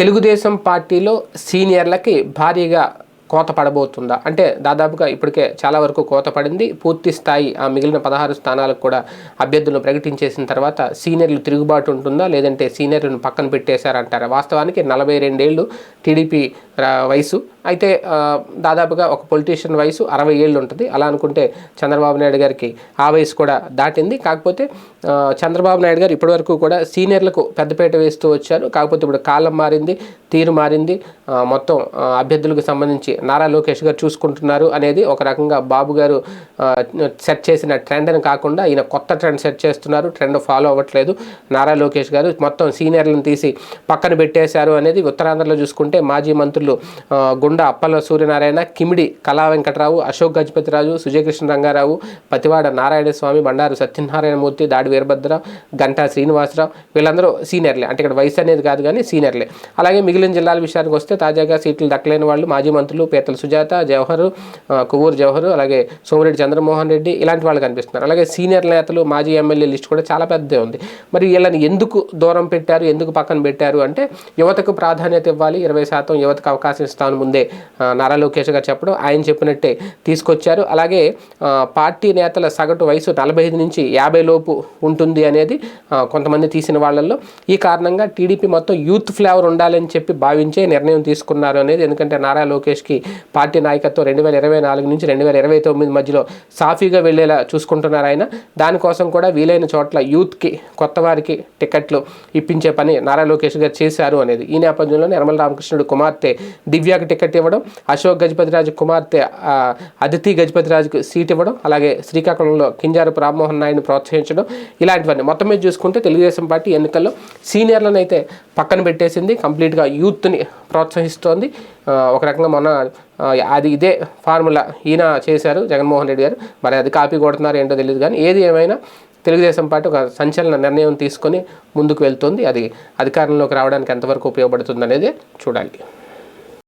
తెలుగుదేశం పార్టీలో సీనియర్లకి భారీగా కోత పడబోతుందా? అంటే దాదాపుగా ఇప్పటికే చాలా వరకు కోత పడింది. పూర్తి స్థాయి ఆ మిగిలిన పదహారు స్థానాలకు కూడా అభ్యర్థులను ప్రకటించేసిన తర్వాత సీనియర్లు తిరుగుబాటు ఉంటుందా? లేదంటే సీనియర్లను పక్కన పెట్టేశారంటారా? వాస్తవానికి నలభై రెండేళ్ళు టీడీపీ వయసు. అయితే దాదాపుగా ఒక పొలిటీషియన్ వయసు అరవై ఏళ్ళు ఉంటుంది. అలా అనుకుంటే చంద్రబాబు నాయుడు గారికి ఆ వయసు కూడా దాటింది. కాకపోతే చంద్రబాబు నాయుడు గారు ఇప్పటివరకు కూడా సీనియర్లకు పెద్దపేట వేస్తూ వచ్చారు. కాకపోతే ఇప్పుడు కాలం మారింది తీరు మారింది. మొత్తం అభ్యర్థులకు సంబంధించి నారా లోకేష్ గారు చూసుకుంటున్నారు అనేది ఒక రకంగా బాబు గారు సెట్ చేసిన ట్రెండ్ అని కాకుండా ఈయన కొత్త ట్రెండ్ సెట్ చేస్తున్నారు. ట్రెండ్ ఫాలో అవ్వట్లేదు. నారా లోకేష్ గారు మొత్తం సీనియర్లను తీసి పక్కన పెట్టేశారు అనేది ఉత్తరాంధ్రలో చూసుకుంటే మాజీ మంత్రులు గుండా అప్పల సూర్యనారాయణ కిమిడి కళా వెంకటరావు అశోక్ గజపతిరాజు సుజయకృష్ణ రంగారావు పతివాడ నారాయణ స్వామి బండారు సత్యనారాయణమూర్తి దాడి వీరభద్ర గంటా శ్రీనివాసరావు వీళ్ళందరూ సీనియర్లే. అంటే ఇక్కడ వయసు అనేది కాదు కానీ సీనియర్లే. అలాగే మిగిలిన జిల్లాల విషయానికి వస్తే తాజాగా సీట్లు దక్కలేని వాళ్ళు మాజీ మంత్రులు పేతల సుజాత జవహర్ కువూరు కొవ్వూరు జవహర్ అలాగే సోమిరెడ్డి చంద్రమోహన్ రెడ్డి ఇలాంటి వాళ్ళు కనిపిస్తున్నారు. అలాగే సీనియర్ నేతలు మాజీ ఎమ్మెల్యే లిస్ట్ కూడా చాలా పెద్దదే ఉంది. మరి వీళ్ళని ఎందుకు దూరం పెట్టారు ఎందుకు పక్కన పెట్టారు అంటే యువతకు ప్రాధాన్యత ఇవ్వాలి ఇరవై శాతం యువతకు అవకాశం ఇస్తాను ముందే ఆ, నారా లోకేష్ గారు చెప్పడం ఆయన చెప్పినట్టే తీసుకొచ్చారు. అలాగే పార్టీ నేతల సగటు వయసు నలభై ఐదు నుంచి యాభై లోపు ఉంటుంది అనేది కొంతమంది తీసిన వాళ్ళల్లో. ఈ కారణంగా టీడీపీ మొత్తం యూత్ ఫ్లేవర్ ఉండాలని చెప్పి భావించే నిర్ణయం తీసుకున్నారు అనేది ఎందుకంటే నారా లోకేష్కి పార్టీ నాయకత్వం రెండు వేల ఇరవై నాలుగు నుంచి రెండు వేల ఇరవై తొమ్మిది మధ్యలో సాఫీగా వెళ్ళేలా చూసుకుంటున్నారు ఆయన. దానికోసం కూడా వీలైన చోట్ల యూత్కి కొత్త వారికి టికెట్లు ఇప్పించే పని నారా లోకేష్ గారు చేశారు అనేది. ఈ నేపథ్యంలో నిర్మల రామకృష్ణుడు కుమార్తె దివ్యాకి టికెట్ ఇవ్వడం అశోక్ గజపతిరాజు కుమార్తె అదితి గజపతిరాజుకు సీట్ ఇవ్వడం అలాగే శ్రీకాకుళంలో కింజారపు రామ్మోహన్ నాయుడుని ప్రోత్సహించడం ఇలాంటివన్నీ. మొత్తం మీద చూసుకుంటే తెలుగుదేశం పార్టీ ఎన్నికల్లో సీనియర్లను అయితే పక్కన పెట్టేసింది కంప్లీట్గా యూత్ని ప్రోత్సహిస్తోంది. ఒక రకంగా మొన్న అది ఇదే ఫార్ములా ఈయన చేశారు జగన్మోహన్ రెడ్డి గారు. మరి అది కాపీ కొడుతున్నారు ఏంటో తెలియదు కానీ ఏది ఏమైనా తెలుగుదేశం పార్టీ ఒక సంచలన నిర్ణయం తీసుకొని ముందుకు వెళ్తుంది. అది అధికారంలోకి రావడానికి ఎంతవరకు ఉపయోగపడుతుంది అనేది చూడాలి.